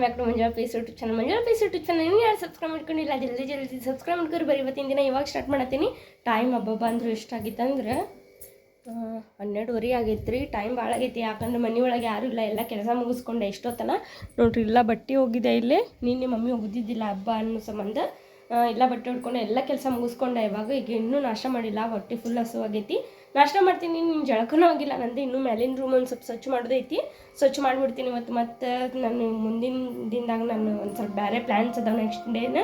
Welcome back to Manjula pace YouTube channel. Manjula please YouTube channel ನೀವು ಯಾರು subscribe ಮಾಡ್ಕೊಂಡಿಲ್ಲ, ಜಲ್ದಿ ಜಲ್ದಿ ಸಬ್ಸ್ಕ್ರೈಬ್ ಮಾಡ್ಕೊರಿ ಬರೀ. ಇವತ್ತಿನ ದಿನ ಇವಾಗ ಸ್ಟಾರ್ಟ್ ಮಾಡತ್ತೀನಿ. ಟೈಮ್ ಹಬ್ಬ ಅಂದ್ರೆ ಎಷ್ಟಾಗಿತ್ತಂದ್ರೆ ಹನ್ನೆರಡುವರೆ ಆಗೈತೆ ರೀ ಟೈಮ್ ಭಾಳ ಆಗೈತಿ. ಯಾಕಂದ್ರೆ ಮನೆಯೊಳಗೆ ಯಾರೂ ಇಲ್ಲ. ಎಲ್ಲ ಕೆಲಸ ಮುಗಿಸ್ಕೊಂಡೆ ಎಷ್ಟೊತ್ತನ. ನೋಡ್ರಿ, ಇಲ್ಲ ಬಟ್ಟೆ ಹೋಗಿದೆ ಇಲ್ಲಿ. ನಿನ್ನೆ ಮಮ್ಮಿ ಹೋಗಿದ್ದಿಲ್ಲ ಹಬ್ಬ ಅನ್ನೋ ಸಂಬಂಧ. ಎಲ್ಲ ಬಟ್ಟೆ ಹೊಡ್ಕೊಂಡು ಎಲ್ಲ ಕೆಲಸ ಮುಗಿಸ್ಕೊಂಡೆ. ಇವಾಗ ಈಗ ಇನ್ನೂ ನಾಶ ಮಾಡಿಲ್ಲ. ಹೊಟ್ಟೆ ಫುಲ್ ಹಸುವಾಗೈತಿ ನಾಷ್ಟ ಮಾಡ್ತೀನಿ ನಿನ್ನ ಜಳಕನೂ ಆಗಿಲ್ಲ, ನಂದು ಇನ್ನೂ ಮೇಲಿನ ರೂಮ್ ಒಂದು ಸ್ವಲ್ಪ ಸ್ವಚ್ಛ ಮಾಡೋದೈತಿ ಸ್ವಚ್ಛ ಮಾಡಿಬಿಡ್ತೀನಿ ಇವತ್ತು ಮತ್ತು ನಾನು ಮುಂದಿನ ದಿನದಾಗ ನಾನು ಒಂದು ಸ್ವಲ್ಪ ಬೇರೆ ಪ್ಲ್ಯಾನ್ಸ್ ಅದಾವೆ ನೆಕ್ಸ್ಟ್ ಡೇನ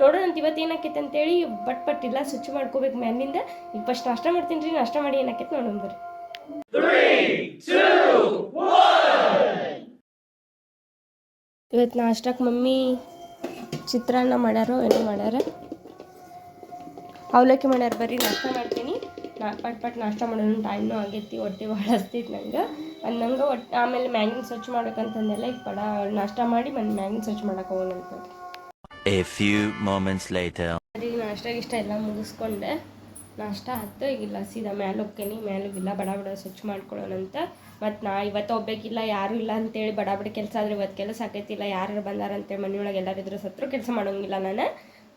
ನೋಡೋಣ ಅಂತ ಇವತ್ತು ಏನಾಕೈತೆ ಅಂತೇಳಿ ಬಟ್ ಬಟ್ ಇಲ್ಲ, ಸ್ವಚ್ಛ ಮಾಡ್ಕೋಬೇಕು ಮ್ಯಾಲಿಂದ ಈಗ ಫಸ್ಟ್ ನಾಷ್ಟ ಮಾಡ್ತೀನಿ ರೀ, ನಾಷ್ಟ ಮಾಡಿ ಏನಾಕೈತೆ ನೋಡೋಣ ಬರ್ರಿ. ಇವತ್ತು ನಾಷ್ಟಕ್ಕೆ ಮಮ್ಮಿ ಚಿತ್ರಾನ್ನ ಮಾಡ್ಯಾರೋ ಏನೋ ಮಾಡ್ಯಾರ. ಅವಲಕ್ಕಿ ಮಾಡ್ಯಾರ, ಬರ್ರಿ ನಾಷ್ಟ ಮಾಡ್ತೀನಿ. ನಾ ಪಟ್ ಪಟ್ ನಾಷ್ಟ ಮಾಡೋಣ ಟೈಮ್ನೂ ಆಗೈತಿ ಹೊಟ್ಟೆ ಭಾಳ ಹಸ್ತೈತಿ ನಂಗೆ. ಅದು ನಂಗೆ ಒಟ್ಟು ಆಮೇಲೆ ಮ್ಯಾಗಿನ ಸ್ವಚ್ಛ ಮಾಡ್ಬೇಕಂತಂದೆಲ್ಲ ಈಗ ಪಡ ನಾಷ್ಟ ಮಾಡಿ ಮತ್ತೆ ಮ್ಯಾಗಿನ ಸ್ವಚ್ಛ ಮಾಡಕ್ಕೆ ಹೋಗೋಣ ಅಂತ. A few moments later. ಈಗ ನಾಷ್ಟ ಇಷ್ಟ ಎಲ್ಲ ಮುಗಿಸ್ಕೊಂಡೆ. ನಾಷ್ಟ ಆಯ್ತು ಈಗಿಲ್ಲ ಸೀದಾ ಮ್ಯಾಲೆ ಹೋಗ್ತೀನಿ ಮ್ಯಾಲೆ ಹೋಗಿಲ್ಲ ಬಡ ಬಡ ಸ್ವಚ್ಛ ಮಾಡ್ಕೊಳ್ಳೋಣ ಅಂತ. ಮತ್ತು ನಾ ಇವತ್ತು ಹೋಗ್ಬೇಕಿಲ್ಲ ಯಾರೂ ಇಲ್ಲ ಅಂತೇಳಿ ಬಡ ಬಡ ಕೆಲಸ ಆದ್ರೆ ಇವತ್ತು ಕೆಲಸ ಆಕೈತಿಲ್ಲ ಯಾರು ಬಂದಾರಂತೇಳಿ ಮನೆಯೊಳಗೆ ಎಲ್ಲರಿದ್ರು ಸತ್ರು ಕೆಲಸ ಮಾಡೋಂಗಿಲ್ಲ ನಾನು.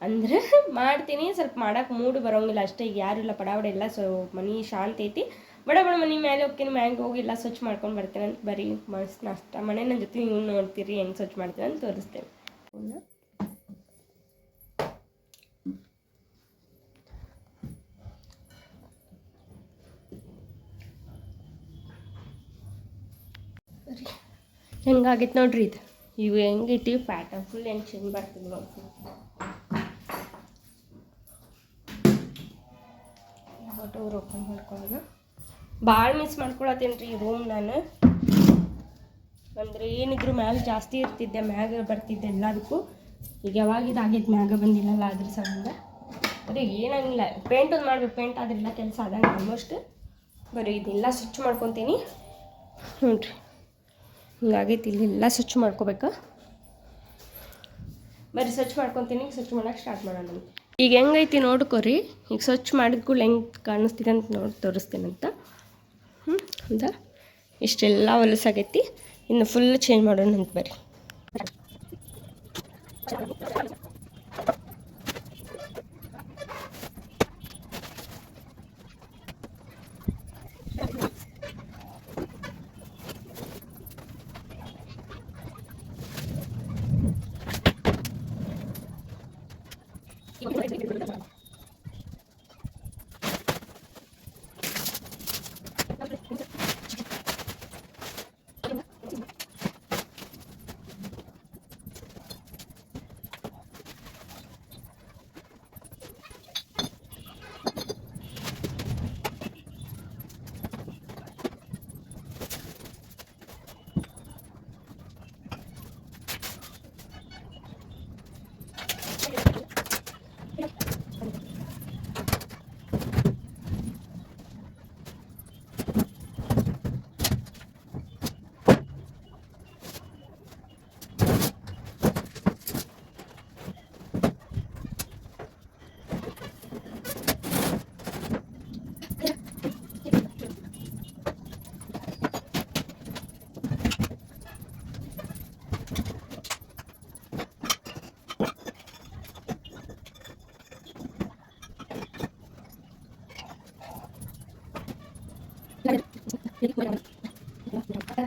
ಅಂದ್ರೆ ಮಾಡ್ತೀನಿ. ಸ್ವಲ್ಪ ಮಾಡಕ್ಕೆ ಮೂಡು ಬರೋಂಗಿಲ್ಲ ಅಷ್ಟೇ. ಈಗ ಯಾರು ಇಲ್ಲ ಬಡ ಎಲ್ಲ ಸೊ ಮನೆ ಶಾಂತ ಐತಿ. ಬಡ ಬಡ ಮನೆ ಮೇಲೆ ಹೋಗ್ತೀನಿ ಹೋಗಿ ಎಲ್ಲ ಸ್ವಚ್ಛ ಮಾಡ್ಕೊಂಡು ಬರ್ತೀನಿ ಅಂತ ಬರೀ ಮಸ್ತ್ ನಾಷ್ಟ. ಮನೆ ನನ್ನ ಜೊತೆ ನೀವು ನೋಡ್ತೀರಿ ಹೆಂಗೆ ಸ್ವಚ್ಛ ಮಾಡ್ತೀನಿ ಅಂತ ತೋರಿಸ್ತೇನೆ. ಹೆಂಗಾಗೈತೆ ನೋಡ್ರಿ ಇದು. ಇವು ಹೆಂಗೈತಿ ಪ್ಯಾಟರ್ನ್ ಫುಲ್ ಹೆಂಗೆ ಚೆಂದ ಬರ್ತೀವಿ ನೋಡಿ ಮಾಡ್ಕೊಳ್ಳೋಣ ಭಾಳ ಮಿಸ್ ಮಾಡ್ಕೊಳತ್ತೇನೆ ರೀ ರೂಮ್ ನಾನು. ಅಂದರೆ ಏನಿದ್ರು ಮ್ಯಾಗ ಜಾಸ್ತಿ ಇರ್ತಿದ್ದೆ, ಮ್ಯಾಗ ಬರ್ತಿದ್ದೆ ಎಲ್ಲದಕ್ಕೂ. ಈಗ ಯಾವಾಗ ಇದಾಗೈತೆ ಮ್ಯಾಗ ಬಂದಿಲ್ಲಲ್ಲ ಅದ್ರ ಸಂಬಂಧ. ಅದೇ ಏನಾಗಿಲ್ಲ ಪೇಂಟ್ ಒಂದು ಮಾಡ್ಬೇಕು ಪೇಂಟ್ ಆದ್ರಿಲ್ಲ ಕೆಲಸ ಆದಂಗೆ ಆಲ್ಮೋಸ್ಟ್ ಬರೀ ಇದೆಲ್ಲ ಸ್ವಚ್ಛ ಮಾಡ್ಕೊತೀನಿ. ಹ್ಞೂ ರೀ. ಹಿಂಗಾಗೈತಿ ಇಲ್ಲೆಲ್ಲ ಸ್ವಚ್ಛ ಮಾಡ್ಕೋಬೇಕು. ಬರೀ ಸ್ವಚ್ಛ ಮಾಡ್ಕೊತೀನಿ, ಸ್ವಚ್ಛ ಮಾಡೋಕ್ಕೆ ಸ್ಟಾರ್ಟ್ ಮಾಡೋಣ. ಈಗ ಹೆಂಗೈತಿ ನೋಡ್ಕೊರಿ. ಈಗ ಸ್ವಚ್ಛ ಮಾಡಿದ ಕೂಡಲೇ ಹೆಂಗೆ ಕಾಣಿಸ್ತಿದೆ ಅಂತ ನೋಡಿ ತೋರಿಸ್ತೀನಂತ ಹ್ಞೂ ಹೌದಾ? ಇಷ್ಟೆಲ್ಲ ಹೊಲಸಾಗೈತಿ ಇನ್ನು ಫುಲ್ ಚೇಂಜ್ ಮಾಡೋಣ ಅಂತ ಬರ್ರಿ.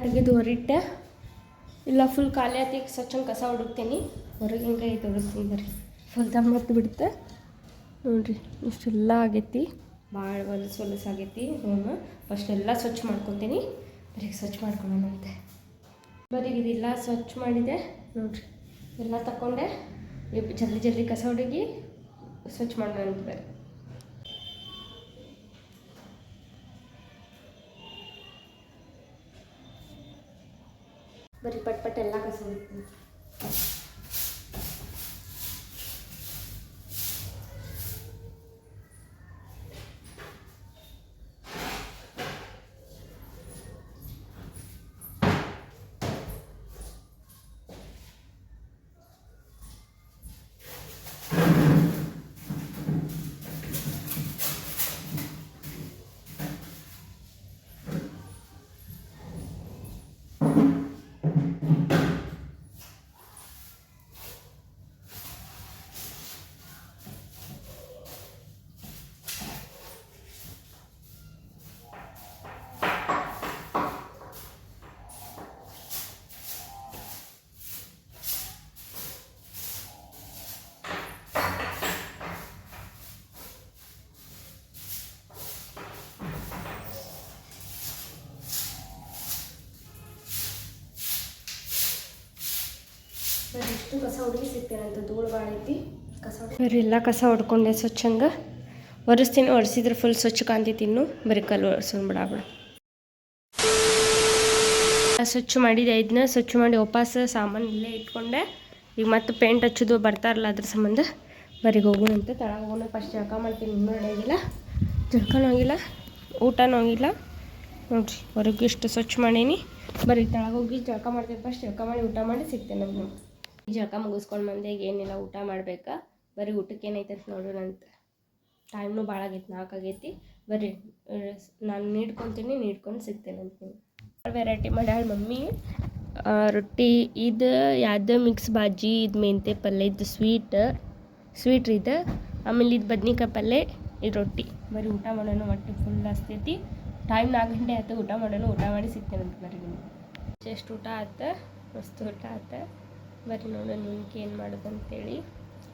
ತೆಗೆದು ಹೊರಿಟ್ಟೆ ಇಲ್ಲ ಫುಲ್ ಖಾಲಿ ಹತ್ತಿ ಸ್ವಚ್ಛ ಕಸ ಹುಡುಕ್ತೀನಿ ಹೊರಗೆ ಹಿಂಗೆ ತೋರಿಸ್ತೀನಿ ಬರ್ರಿ. ಫುಲ್ ತಮ್ಮ ಹತ್ತು ಬಿಡುತ್ತೆ. ನೋಡ್ರಿ, ಇಷ್ಟೆಲ್ಲ ಆಗೈತಿ. ಭಾಳ ಹೊಲಸು ಹೊಲಸು ಆಗೈತಿ. ರೂಮ್ ಫಸ್ಟ್ ಎಲ್ಲ ಸ್ವಚ್ಛ ಮಾಡ್ಕೊತೀನಿ. ಬರೀ ಸ್ವಚ್ಛ ಮಾಡ್ಕೊಳ್ಳೋಣಂತೆ ಬರೀ ಇದೆಲ್ಲ ಸ್ವಚ್ಛ ಮಾಡಿದೆ. ನೋಡ್ರಿ, ಎಲ್ಲ ತಗೊಂಡೆ ಈಗ ಜಲ್ದಿ ಜಲ್ದಿ ಕಸ ಹುಡುಗಿ ಸ್ವಚ್ಛ ಮಾಡೋಣ ಬರ್ರಿ. ಬರೀ ಪಟ್ ಪಟ್ ಎಲ್ಲ ಎಷ್ಟು ಕಸ ಧೂಳು ಎಲ್ಲ ಕಸ ಹೊಡ್ಕೊಂಡೆ ಸ್ವಚ್ಛಂಗ. ಒರೆಸ್ತೀನಿ, ಒರೆಸಿದ್ರೆ ಫುಲ್ ಸ್ವಚ್ಛ ಕಾಣ್ತೈತಿ ಇನ್ನು ಬರೀ ಕಲ್ಲು ಒರೆಸೋಣ ಬಿಡ ಸ್ವಚ್ಛ ಮಾಡಿದೆ ಇದನ್ನ ಸ್ವಚ್ಛ ಮಾಡಿ ವಾಪಸ್ ಸಾಮಾನು ಇಲ್ಲೇ ಇಟ್ಕೊಂಡೆ. ಈಗ ಮತ್ತೆ ಪೇಂಟ್ ಹಚ್ಚೋದು ಬರ್ತಾರಲ್ಲ ಅದ್ರ ಸಂಬಂಧ. ಬರೀ ಅಂತ ತಳ ಹೋಗೋಣ. ಫಸ್ಟ್ ಜಳಕ ಮಾಡ್ತೀನಿ, ಇನ್ನೂ ನಡೆಯಾಗಿಲ್ಲ. ಜಳಕನೂ ಆಗಿಲ್ಲ, ಊಟನೂ ಆಗಿಲ್ಲ. ನೋಡ್ರಿ, ಹೊರಗೆ ಇಷ್ಟು ಸ್ವಚ್ಛ ಮಾಡೀನಿ. ಬರೀ ತಳಗೋಗಿ ಜಳಕ ಮಾಡ್ತೀನಿ. ಫಸ್ಟ್ ಜಳಕ ಮಾಡಿ ಊಟ ಮಾಡಿ ಸಿಗ್ತೇನೆ ನಮ್ಗೆ ಜಳಕ ಮುಗಿಸ್ಕೊಂಡು ಬಂದೆ, ಏನಿಲ್ಲ ಊಟ ಮಾಡ್ಬೇಕ? ಬರೀ ಊಟಕ್ಕೆ ಏನೈತೆ ಅಂತ ನೋಡೋಣಂತ ಟೈಮ್ನು ಭಾಳ ಆಗೈತಿ ನಾಲ್ಕು ಆಗೈತಿ. ಬರ್ರಿ ನಾನು ನೀಡ್ಕೊತೀನಿ, ನೀಡ್ಕೊಂಡು ಸಿಗ್ತೇನೆ ಅಂತ ವೆರೈಟಿ ಮಾಡ್ಯಾಳ ಮಮ್ಮಿ. ರೊಟ್ಟಿ, ಇದು ಯಾವ್ದು? ಮಿಕ್ಸ್ ಬಾಜಿ, ಇದು ಮೆಂತೆ ಪಲ್ಯ ಇದು ಸ್ವೀಟ್ ಸ್ವೀಟ್ ಇದು. ಆಮೇಲೆ ಇದು ಬದ್ನಿಕಾಯಿ ಪಲ್ಯ ಇದು ರೊಟ್ಟಿ. ಬರೀ ಊಟ ಮಾಡೋಣ ಹೊಟ್ಟೆ ಫುಲ್ ಹಸ್ತೈತಿ. ಟೈಮ್ ನಾಲ್ಕು ಗಂಟೆ ಆಯ್ತು, ಊಟ ಮಾಡೋಣ ಊಟ ಮಾಡಿ ಸಿಗ್ತೇನೆ ಅಂತ ಬರ್ರಿ ನಿಮ್ಗೆ. ಎಷ್ಟು ಊಟ ಆತ ಮಸ್ತ್ ಊಟ ಆತ ಬರ್ರಿ ನೋಡೋಣ ನಿಮ್ಗೆ ಏನು ಮಾಡೋದು ಅಂತೇಳಿ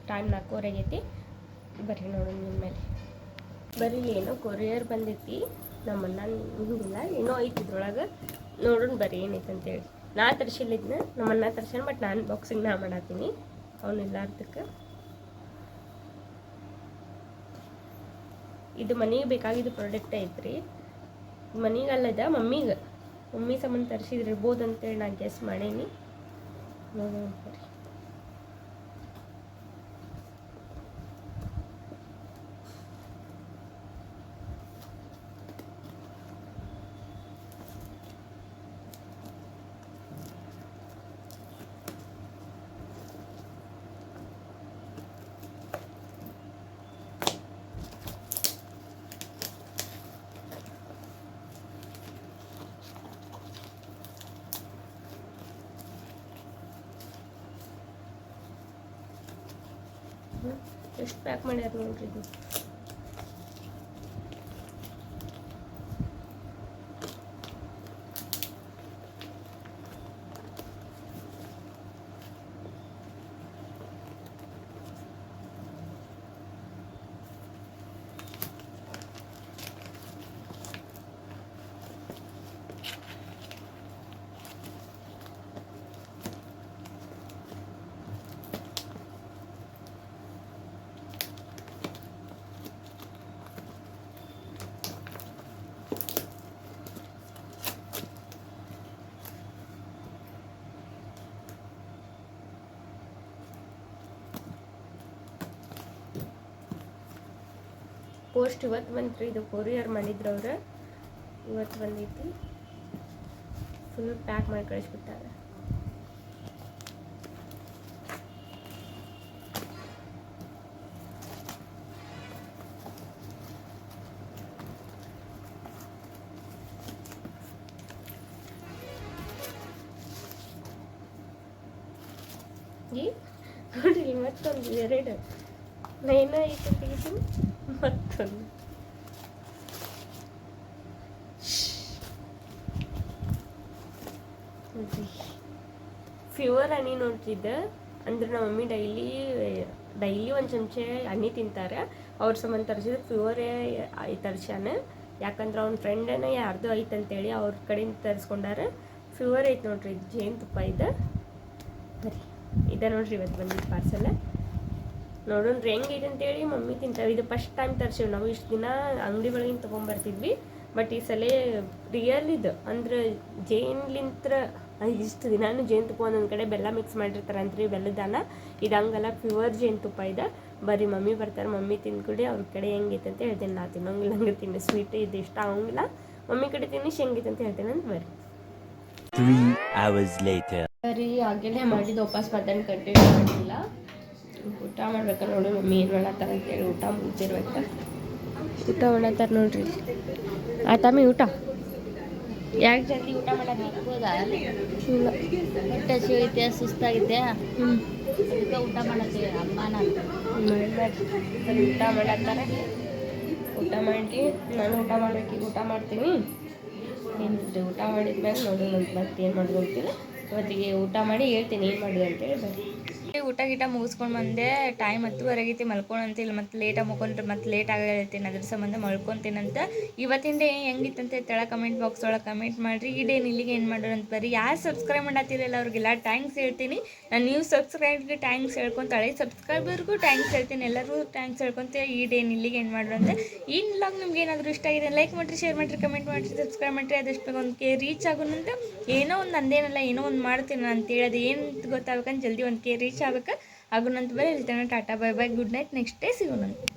ಟೈಮ್ ನಾಲ್ಕೂವರೆ ಆಗೈತಿ ಬರ್ರಿ ನೋಡೋಣ ನಿಮ್ಮ ಮೇಲೆ. ಬರ್ರಿ, ಏನೋ ಕೊರಿಯರ್ ಬಂದೈತಿ. ನಮ್ಮ ಅಣ್ಣ ಹಿಂಗಿಲ್ಲ ಏನೋ ಐತಿ ಇದ್ರೊಳಗೆ. ನೋಡೋಣ ಬರ್ರಿ ಏನೈತೆ ಅಂತೇಳಿ. ನಾ ತರಿಸಿಲ್ಲಿದ್ನ ಅಣ್ಣ ತರ್ಸ್ಯಾನ ಬಟ್ ನಾನು ಬಾಕ್ಸಿಂಗ್ ನಾ ಮಾಡತ್ತೀನಿ ಅವನಿಲ್ಲ ಅರ್ಧಕ್ಕೆ ಇದು ಮನೆಗೆ ಬೇಕಾಗಿದ್ದು ಪ್ರಾಡಕ್ಟ್ ಐತ್ರಿ. ಮನೆಗಲ್ಲದ ಮಮ್ಮಿಗೆ. ಮಮ್ಮಿ ಸಂಬಂಧ ತರಿಸಿದ್ರಿರ್ಬೋದು ಅಂತೇಳಿ ನಾನು ಗೆಸ್ ಮಾಡೇನಿ. ನೋಡೋಣ ಬರ್ರಿ ಎಷ್ಟು ಪ್ಯಾಕ್ ಮಾಡ್ಯಾರ ನೋಡ್ರಿ ಇದು ಪೋಸ್ಟ್ ಇವತ್ತು ಬಂತ್ರಿ, ಇದು ಕೊರಿಯರ್ ಮಾಡಿದ್ರು ಅವ್ರು. ಇವತ್ತು ಬಂದೈತಿ. ಫುಲ್ ಪ್ಯಾಕ್ ಮಾಡಿ ಕಳಿಸ್ಬಿಟ್ಟಾರೆ. ಈ? ನೋಡ್ರಿ ಮತ್ತೊಂದು ಎರಡು. ನೈನ ಐತೆ ತೆಗಿತೀನಿ ನೋಡ್ರಿ ಫೀವರ್ ಹನಿ ನೋಡ್ತಿದ್ದೆ? ಅಂದ್ರೆ ನಮ್ಮ ಮಮ್ಮಿ ಡೈಲಿ ಡೈಲಿ ಒಂದು ಚಮಚ ಹನಿ ತಿಂತಾರೆ. ಅವ್ರ ಸಂಬಂಧ ತರಿಸಿದ್ರೆ ಫ್ಯೂವರ್ ತರ್ಸ್ಯಾನ. ಯಾಕಂದ್ರೆ ಅವ್ನ ಫ್ರೆಂಡನ ಯಾರ್ದು ಐತೆ ಅಂತೇಳಿ ಅವ್ರ ಕಡೆಯಿಂದ ತರಿಸ್ಕೊಂಡಾರ. ಫ್ಯೂವರ್ ಐತೆ ನೋಡ್ರಿ ಇದು ಜೇನುತುಪ್ಪ ಇದೆ. ಬರೀ ಇದೆ ನೋಡ್ರಿ ಇವತ್ತು ಬಂದಿದ್ದು ಪಾರ್ಸಲ್ ನೋಡೋಣ ಹೆಂಗಿದೆ ಅಂತೇಳಿ ಮಮ್ಮಿ ತಿಂತಾವೆ ಇದು ಫಸ್ಟ್ ಟೈಮ್ ತರ್ಸಿವಿ ನಾವು. ಇಷ್ಟು ದಿನ ಅಂಗಡಿ ಒಳಗಿಂದ ತೊಗೊಂಬರ್ತಿದ್ವಿ. ಬಟ್ ಈ ಸಲ ರಿಯಲ್ ಇದು. ಅಂದ್ರೆ ಜೇನ್ಲಿಂತ್ರ ಇಷ್ಟು ದಿನಾನು ಜೇನುತುಪ್ಪ ಒಂದೊಂದು ಕಡೆ ಬೆಲ್ಲ ಮಿಕ್ಸ್ ಮಾಡಿರ್ತಾರಂತ್ರಿ ಬೆಲ್ಲದಾನ. ಇದು ಹಂಗಲ್ಲ ಪ್ಯೂರ್ ಜೇನುತುಪ್ಪ ಇದೆ. ಬರೀ ಮಮ್ಮಿ ಬರ್ತಾರೆ. ಮಮ್ಮಿ ತಿನ್ಕೊಡಿ ಅವ್ರ ಕಡೆ ಹೆಂಗೈತೆ ಅಂತ ಹೇಳ್ತೇನೆ. ನಾ ತಿನ್ನೋಂಗಿಲ್ಲ ಹಂಗೆ ತಿನ್ನಿ. ಸ್ವೀಟ್ ಇದು ಇಷ್ಟ ಆಗಂಗಿಲ್ಲ. ಮಮ್ಮಿ ಕಡೆ ತಿನ್ನಿ ಹೆಂಗೈತೆ ಅಂತ ಹೇಳ್ತೇನೆ ಅಂತ ಬರ್ರಿ. Three hours later. ಸರಿ ಹಾಗೇನೆ ಮಾಡಿದ್ದು. ವಾಪಸ್ ಮಧ್ಯಾಹ್ನ ಕಂಟಿನ್ಯೂ ಮಾಡಿಲ್ಲ. ಊಟ ಮಾಡ್ಬೇಕಾರೆ ನೋಡಿ ಮಮ್ಮಿ ಏನು ಮಾಡತ್ತಾರ ಅಂತೇಳಿ ಊಟ ಮುಗ್ದಿರ್ಬೇಕು. ಊಟ ಮಾಡತ್ತಾರ ನೋಡ್ರಿ. ತಮ್ಮಿ ಊಟ? ಯಾಕೆ ಜಲ್ದಿ ಊಟ ಮಾಡೋದು ಇಲ್ಲ. ಹೊಟ್ಟೆ ಸುಸ್ತಾಗಿದೆ ಅದಕ್ಕೆ ಊಟ ಮಾಡತ್ತೀವಿ ಅಮ್ಮ ನಾನು ಊಟ ಮಾಡತ್ತಾರ. ಊಟ ಮಾಡಿ ನಾನು ಊಟ ಮಾಡ್ಬೇಕು ಊಟ ಮಾಡ್ತೀನಿ. ಏನು ಊಟ ಮಾಡಿದ್ಮೇಲೆ ನೋಡಿ ಮತ್ತೆ ಏನು ಮಾಡೋದು ಗೊತ್ತಿಲ್ಲ ಇವತ್ತಿಗೆ ಊಟ ಮಾಡಿ ಹೇಳ್ತೀನಿ ಏನು ಮಾಡೋದು ಅಂತೇಳಿ ಬರ್ರಿ. ಊಟ ಗೀಟ ಮುಗಿಸ್ಕೊಂಡು ಬಂದೆ. ಟೈಮ್ ಹತ್ತುವರೆಗೈತಿ ಮಲ್ಕೊಳಂತ ಇಲ್ಲ ಮತ್ತೆ ಲೇಟಾಗಿ ಮುಕೊಂಡ್ರೆ ಮತ್ತೆ ಲೇಟ್ ಆಗಿರ್ತೀನಿ ಅದ್ರ ಸಂಬಂಧ ಮಲ್ಕೊಂತೀನಂತ. ಇವತ್ತಿನ ಡೇ ಹೆಂಗಿತ್ತಂತ ತೆಳ ಕಮೆಂಟ್ ಬಾಕ್ಸ್ ಒಳಗೆ ಕಮೆಂಟ್ ಮಾಡಿರಿ. ಈ ಡೇ ಇಲ್ಲಿಗೆ ಏನು ಮಾಡೋರು ಅಂತ ಬರ್ರಿ. ಯಾರು ಸಬ್ಸ್ಕ್ರೈಬ್ ಮಾಡತ್ತಿರಲ್ಲ ಅವ್ರಿಗೆಲ್ಲ ಟ್ಯಾಂಕ್ಸ್ ಹೇಳ್ತೀನಿ. ನಾನು ನೀವು ಸಬ್ಸ್ಕ್ರೈಬ್ಗೆ ಟ್ಯಾಂಕ್ಸ್ ಹೇಳ್ಕೊಂತ ಹಳೆ ಸಬ್ಸ್ಕ್ರೈಬರ್ಗೂ ಟ್ಯಾಂಕ್ಸ್ ಹೇಳ್ತೀನಿ. ಎಲ್ಲರೂ ಟ್ಯಾಂಕ್ಸ್ ಹೇಳ್ಕೊಂತ ಈ ಡೇ ಇಲ್ಲಿಗೆ ಏನು ಮಾಡೋಣ ಅಂತ. ಈ ವ್ಲಾಗ್ ನಿಮ್ಗೆ ಏನಾದರೂ ಇಷ್ಟ ಆಗಿದೆ ಲೈಕ್ ಮಾಡಿರಿ ಶೇರ್ ಮಾಡಿರಿ ಕಮೆಂಟ್ ಮಾಡಿರಿ ಸಬ್ಸ್ಕ್ರೈಬ್ ಮಾಡಿರಿ. ಅದಷ್ಟು ಒಂದು ಕೆ ರೀಚ್ ಆಗೋಣಂತ ಏನೋ ಒಂದು ಅಂದೇನಲ್ಲ, ಏನೋ ಒಂದು ಮಾಡ್ತೀನಿ ನಾನು ಹೇಳೋದು ಏನು ಗೊತ್ತಾಗಬೇಕಂತ ಜಲ್ದಿ ಒಂದು ಕೆ ರೀಚ್ ಆಗ್ಬೇಕು ನಂತರ ಬರೀ tata bye bye good night next day ಸಿಗೋಣಂತ